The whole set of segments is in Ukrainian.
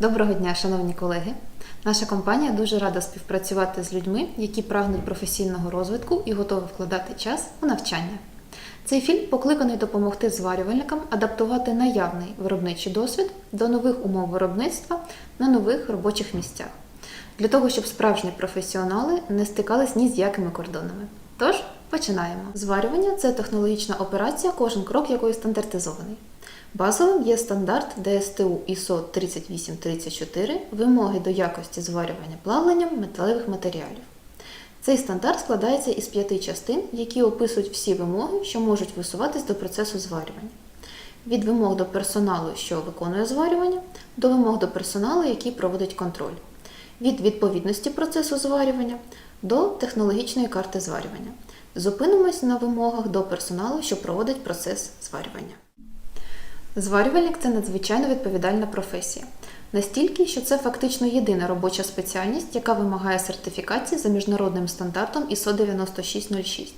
Доброго дня, шановні колеги. Наша компанія дуже рада співпрацювати з людьми, які прагнуть професійного розвитку і готові вкладати час у навчання. Цей фільм покликаний допомогти зварювальникам адаптувати наявний виробничий досвід до нових умов виробництва на нових робочих місцях, для того, щоб справжні професіонали не стикались ні з якими кордонами. Тож починаємо. Зварювання це технологічна операція, кожен крок якої стандартизований. Базовим є стандарт ДСТУ ISO 3834 вимоги до якості зварювання плавленням металевих матеріалів. Цей стандарт складається із п'яти частин, які описують всі вимоги, що можуть висуватись до процесу зварювання. Від вимог до персоналу, що виконує зварювання, до вимог до персоналу, який проводить контроль. Від відповідності процесу зварювання до технологічної карти зварювання. Зупинимось на вимогах до персоналу, що проводить процес зварювання. Зварювальник це надзвичайно відповідальна професія. Настільки, що це фактично єдина робоча спеціальність, яка вимагає сертифікації за міжнародним стандартом ISO 9606.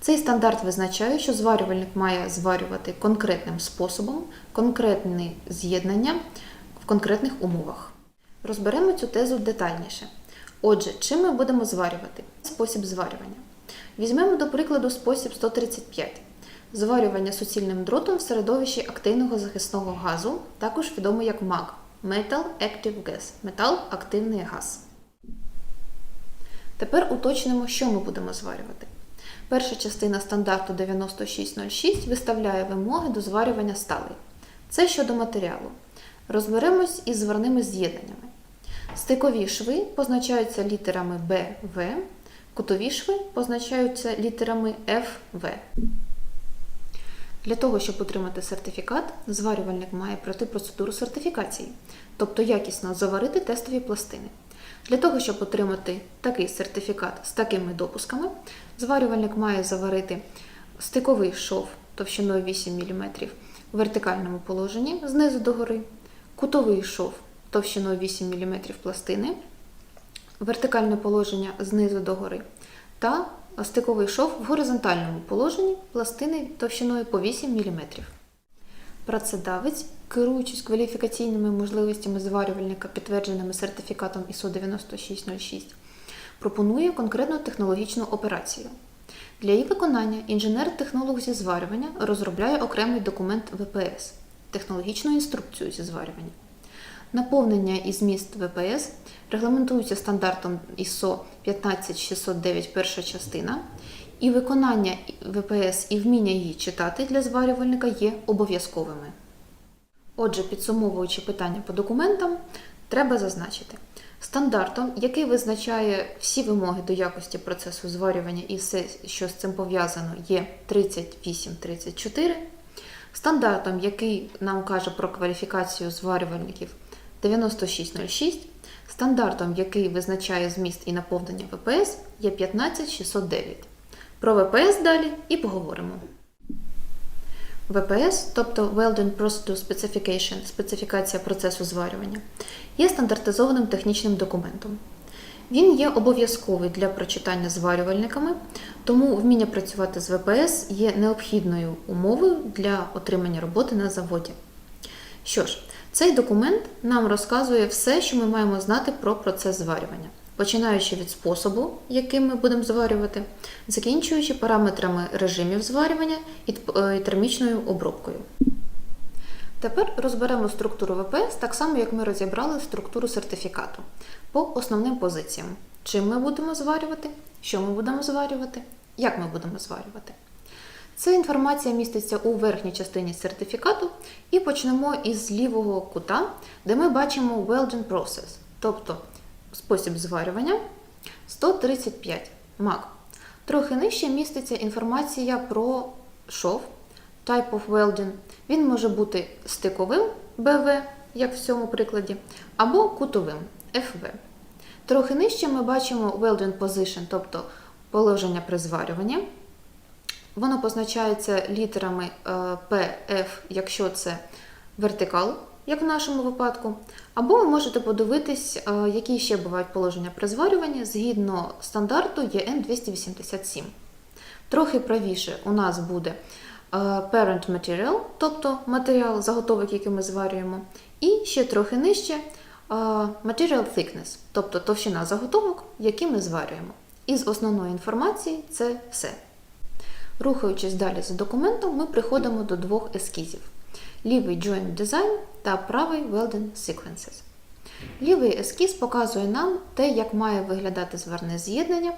Цей стандарт визначає, що зварювальник має зварювати конкретним способом, конкретне з'єднання в конкретних умовах. Розберемо цю тезу детальніше. Отже, чим ми будемо зварювати? Спосіб зварювання. Візьмемо до прикладу спосіб 135. Зварювання суцільним дротом в середовищі активного захисного газу, також відомий як МАГ Metal Active Gas метал активний газ. Тепер уточнимо, що ми будемо зварювати. Перша частина стандарту 9606 виставляє вимоги до зварювання сталей. Це щодо матеріалу. Розберемось із зварними з'єднаннями. Стикові шви позначаються літерами Б, В, кутові шви позначаються літерами F, В. Для того, щоб отримати сертифікат, зварювальник має пройти процедуру сертифікації, тобто якісно заварити тестові пластини. Для того, щоб отримати такий сертифікат з такими допусками, зварювальник має заварити стиковий шов товщиною 8 мм в вертикальному положенні знизу до гори, кутовий шов товщиною 8 мм пластини, вертикальне положення знизу до гори та стиковий шов в горизонтальному положенні пластини товщиною по 8 мм. Працедавець, керуючись кваліфікаційними можливостями зварювальника, підтвердженими сертифікатом ISO 9606, пропонує конкретну технологічну операцію. Для її виконання інженер-технолог зі зварювання розробляє окремий документ ВПС технологічну інструкцію зі зварювання. Наповнення і зміст ВПС регламентуються стандартом ISO 15609 перша частина, і виконання ВПС і вміння її читати для зварювальника є обов'язковими. Отже, підсумовуючи питання по документам, треба зазначити. Стандартом, який визначає всі вимоги до якості процесу зварювання і все, що з цим пов'язано, є 3834. Стандартом, який нам каже про кваліфікацію зварювальників 9606, стандартом, який визначає зміст і наповнення ВПС, є 15609. Про ВПС далі і поговоримо. ВПС, тобто Welding Procedure Specification, специфікація процесу зварювання, є стандартизованим технічним документом. Він є обов'язковий для прочитання зварювальниками, тому вміння працювати з ВПС є необхідною умовою для отримання роботи на заводі. Що ж, цей документ нам розказує все, що ми маємо знати про процес зварювання, починаючи від способу, яким ми будемо зварювати, закінчуючи параметрами режимів зварювання і термічною обробкою. Тепер розберемо структуру ВПС так само, як ми розібрали структуру сертифікату по основним позиціям. Чим ми будемо зварювати, що ми будемо зварювати, як ми будемо зварювати. Ця інформація міститься у верхній частині сертифікату, і почнемо із лівого кута, де ми бачимо welding process, тобто спосіб зварювання 135 МАК. Трохи нижче міститься інформація про шов, type of welding. Він може бути стиковим БВ, як в цьому прикладі, або кутовим ФВ. Трохи нижче ми бачимо welding position, тобто положення при зварюванні. Воно позначається літерами P, F, якщо це вертикал, як в нашому випадку. Або ви можете подивитись, які ще бувають положення при зварюванні згідно стандарту ЄН 287. Трохи правіше у нас буде е, parent material, тобто матеріал, заготовок, який ми зварюємо, і ще трохи нижче е, material thickness, тобто товщина заготовок, які ми зварюємо. Із основної інформації це все. Рухаючись далі за документом, ми приходимо до двох ескізів: лівий Joint Design та правий Welding Sequences. Лівий ескіз показує нам те, як має виглядати зварне з'єднання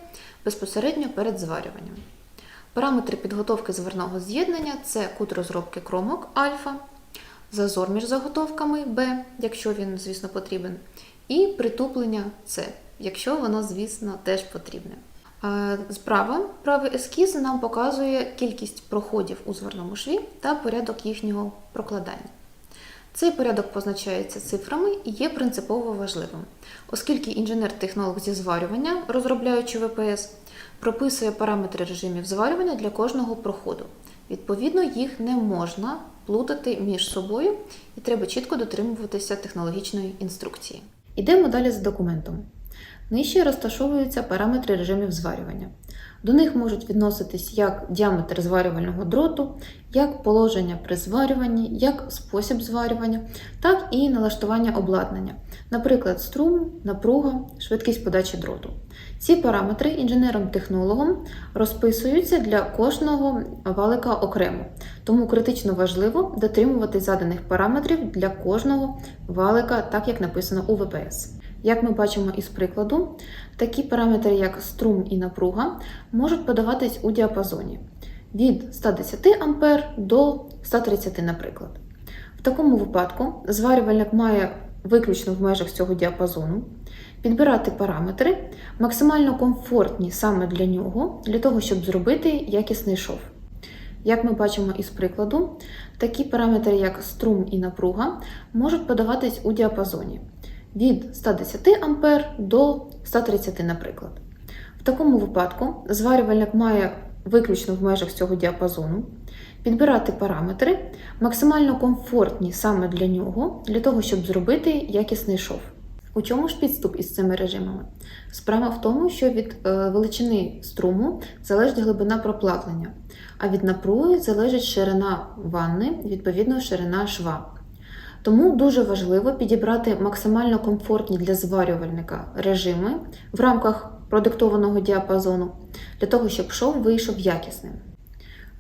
безпосередньо перед зварюванням. Параметри підготовки зварного з'єднання це кут розробки кромок альфа, зазор між заготовками Б, якщо він, звісно, потрібен, і притуплення С, якщо воно, звісно, теж потрібне. Е, Справа правий ескіз нам показує кількість проходів у зварному шві та порядок їхнього прокладання. Цей порядок позначається цифрами і є принципово важливим, оскільки інженер-технолог зі зварювання, розробляючи ВПС, прописує параметри режимів зварювання для кожного проходу. Відповідно, їх не можна плутати між собою і треба чітко дотримуватися технологічної інструкції. Ідемо далі з документом. Нижче розташовуються параметри режимів зварювання. До них можуть відноситись як діаметр зварювального дроту, як положення при зварюванні, як спосіб зварювання, так і налаштування обладнання, наприклад, струм, напруга, швидкість подачі дроту. Ці параметри інженером-технологом розписуються для кожного валика окремо, тому критично важливо дотримуватись заданих параметрів для кожного валика, так як написано у ВПС. Як ми бачимо із прикладу, такі параметри, як струм і напруга, можуть подаватись у діапазоні від 110 А до 130, наприклад. В такому випадку зварювальник має виключно в межах цього діапазону підбирати параметри, максимально комфортні саме для нього, для того, щоб зробити якісний шов. Як ми бачимо із прикладу, такі параметри, як струм і напруга, можуть подаватись у діапазоні від 110 А до 130, наприклад. В такому випадку зварювальник має виключно в межах цього діапазону підбирати параметри, максимально комфортні саме для нього, для того, щоб зробити якісний шов. У чому ж підступ із цими режимами? Справа в тому, що від е, величини струму залежить глибина проплавлення, а від напруги залежить ширина ванни, відповідно ширина шва. Тому дуже важливо підібрати максимально комфортні для зварювальника режими в рамках продиктованого діапазону, для того, щоб шов вийшов якісним.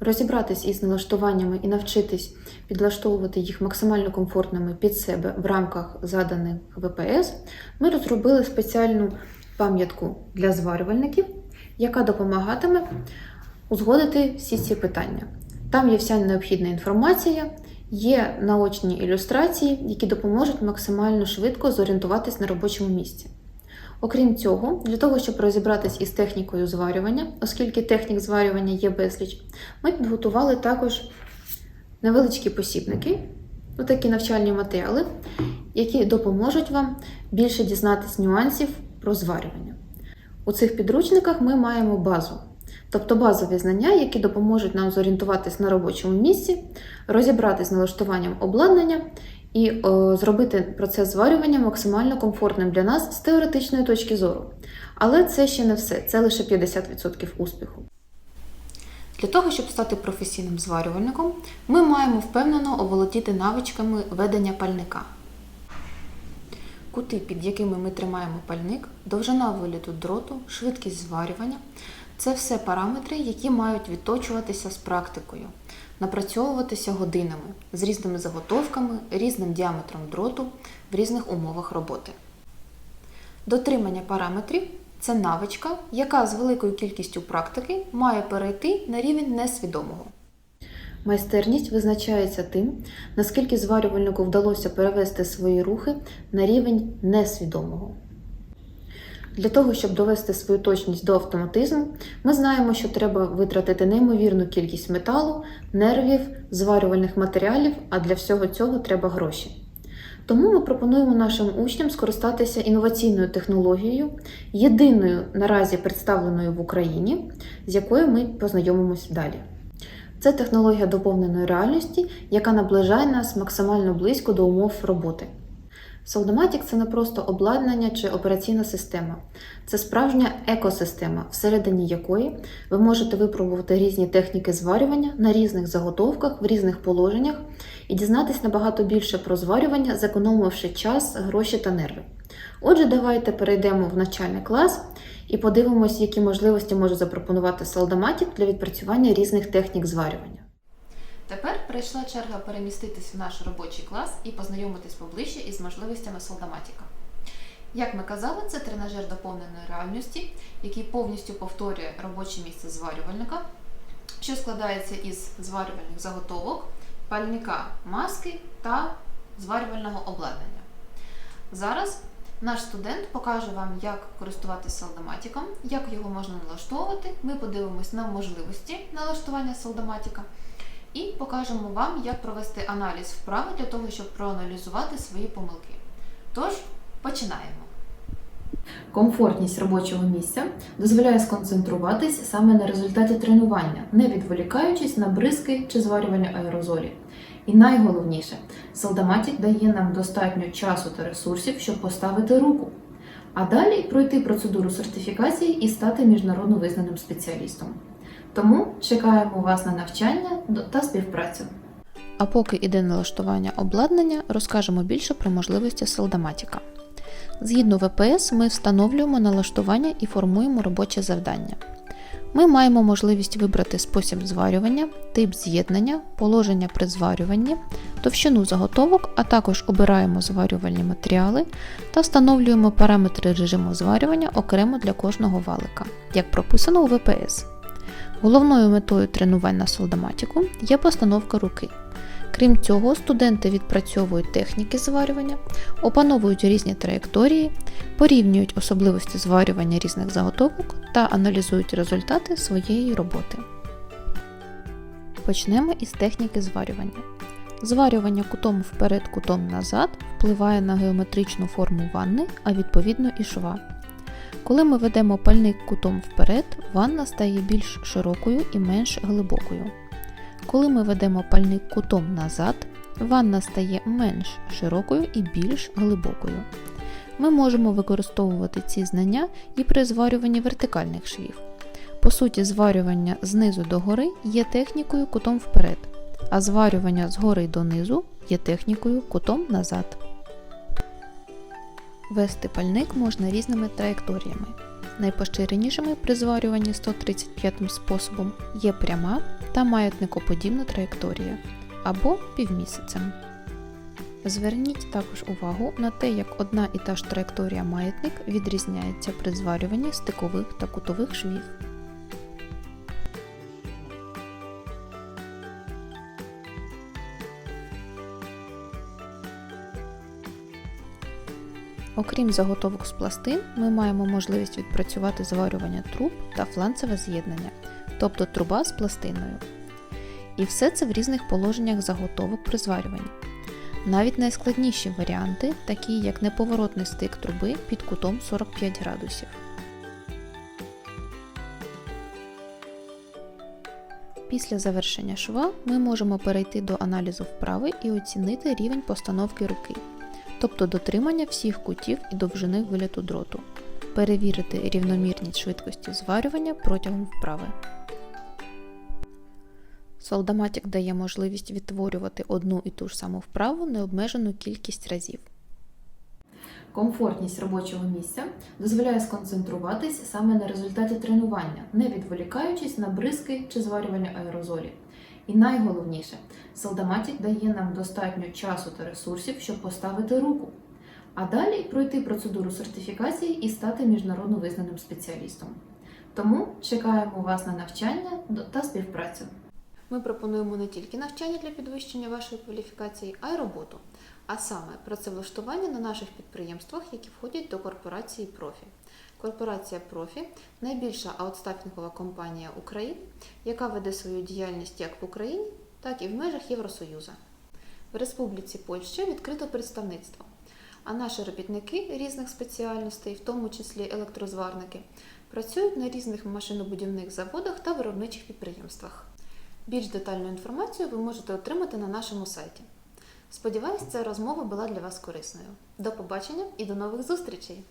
Розібратись із налаштуваннями і навчитись підлаштовувати їх максимально комфортними під себе в рамках заданих ВПС, ми розробили спеціальну пам'ятку для зварювальників, яка допомагатиме узгодити всі ці питання. Там є вся необхідна інформація, є наочні ілюстрації, які допоможуть максимально швидко зорієнтуватись на робочому місці. Окрім цього, для того, щоб розібратись із технікою зварювання, оскільки технік зварювання є безліч, ми підготували також невеличкі посібники, такі навчальні матеріали, які допоможуть вам більше дізнатись нюансів про зварювання. У цих підручниках ми маємо базу, тобто базові знання, які допоможуть нам зорієнтуватись на робочому місці, розібратись з налаштуванням обладнання і о, зробити процес зварювання максимально комфортним для нас з теоретичної точки зору. Але це ще не все, це лише 50% успіху. Для того, щоб стати професійним зварювальником, ми маємо впевнено оволодіти навичками ведення пальника. Кути, під якими ми тримаємо пальник, довжина виліту дроту, швидкість зварювання це все параметри, які мають відточуватися з практикою, напрацьовуватися годинами з різними заготовками, різним діаметром дроту в різних умовах роботи. Дотримання параметрів це навичка, яка з великою кількістю практики має перейти на рівень несвідомого. Майстерність визначається тим, наскільки зварювальнику вдалося перевести свої рухи на рівень несвідомого. Для того, щоб довести свою точність до автоматизму, ми знаємо, що треба витратити неймовірну кількість металу, нервів, зварювальних матеріалів, а для всього цього треба гроші. Тому ми пропонуємо нашим учням скористатися інноваційною технологією, єдиною наразі представленою в Україні, з якою ми познайомимось далі. Це технологія доповненої реальності, яка наближає нас максимально близько до умов роботи. Солдоматік це не просто обладнання чи операційна система, це справжня екосистема, всередині якої ви можете випробувати різні техніки зварювання на різних заготовках в різних положеннях і дізнатись набагато більше про зварювання, зекономивши час, гроші та нерви. Отже, давайте перейдемо в навчальний клас і подивимось, які можливості може запропонувати Солдоматік для відпрацювання різних технік зварювання. Прийшла черга переміститись в наш робочий клас і познайомитись поближче із можливостями солдаматіка. Як ми казали, це тренажер доповненої реальності, який повністю повторює робоче місце зварювальника, що складається із зварювальних заготовок, пальника маски та зварювального обладнання. Зараз наш студент покаже вам, як користуватися солдаматиком, як його можна налаштовувати. Ми подивимось на можливості налаштування солдаматика і покажемо вам, як провести аналіз вправи для того, щоб проаналізувати свої помилки. Тож, починаємо. Комфортність робочого місця дозволяє сконцентруватись саме на результаті тренування, не відволікаючись на бризки чи зварювальні аерозолі. І найголовніше, солдаматик дає нам достатньо часу та ресурсів, щоб поставити руку, а далі пройти процедуру сертифікації і стати міжнародно визнаним спеціалістом. Тому чекаємо вас на навчання та співпрацю. А поки іде налаштування обладнання, розкажемо більше про можливості солдаматіка. Згідно ВПС, ми встановлюємо налаштування і формуємо робоче завдання. Ми маємо можливість вибрати спосіб зварювання, тип з'єднання, положення при зварюванні, товщину заготовок, а також обираємо зварювальні матеріали та встановлюємо параметри режиму зварювання окремо для кожного валика, як прописано у ВПС. Головною метою тренувань на солдаматіку є постановка руки. Крім цього, студенти відпрацьовують техніки зварювання, опановують різні траєкторії, порівнюють особливості зварювання різних заготовок та аналізують результати своєї роботи. Почнемо із техніки зварювання. Зварювання кутом вперед, кутом назад впливає на геометричну форму ванни, а відповідно і шва. Коли ми ведемо пальник кутом вперед, ванна стає більш широкою і менш глибокою. Коли ми ведемо пальник кутом назад, ванна стає менш широкою і більш глибокою. Ми можемо використовувати ці знання і при зварюванні вертикальних швів. По суті, зварювання знизу до гори є технікою кутом вперед, а зварювання згори донизу є технікою кутом назад. Вести пальник можна різними траєкторіями. Найпоширенішими при зварюванні 135 способом є пряма та маятникоподібна траєкторія або півмісяцем. Зверніть також увагу на те, як одна і та ж траєкторія маятник відрізняється при зварюванні стикових та кутових швів. Окрім заготовок з пластин, ми маємо можливість відпрацювати зварювання труб та фланцеве з'єднання, тобто труба з пластиною. І все це в різних положеннях заготовок при зварюванні. Навіть найскладніші варіанти, такі як неповоротний стик труби під кутом 45 градусів. Після завершення шва ми можемо перейти до аналізу вправи і оцінити рівень постановки руки тобто дотримання всіх кутів і довжини виліту дроту, перевірити рівномірність швидкості зварювання протягом вправи. Солдаматик дає можливість відтворювати одну і ту ж саму вправу необмежену кількість разів. Комфортність робочого місця дозволяє сконцентруватись саме на результаті тренування, не відволікаючись на бризки чи зварювальні аерозолі. І найголовніше, солдаматик дає нам достатньо часу та ресурсів, щоб поставити руку, а далі пройти процедуру сертифікації і стати міжнародно визнаним спеціалістом. Тому чекаємо вас на навчання та співпрацю. Ми пропонуємо не тільки навчання для підвищення вашої кваліфікації, а й роботу, а саме працевлаштування на наших підприємствах, які входять до корпорації профі. Корпорація Профі найбільша аутстафінгова компанія України, яка веде свою діяльність як в Україні, так і в межах Євросоюзу. В Республіці Польща відкрито представництво, а наші робітники різних спеціальностей, в тому числі електрозварники, працюють на різних машинобудівних заводах та виробничих підприємствах. Більш детальну інформацію ви можете отримати на нашому сайті. Сподіваюсь, ця розмова була для вас корисною. До побачення і до нових зустрічей!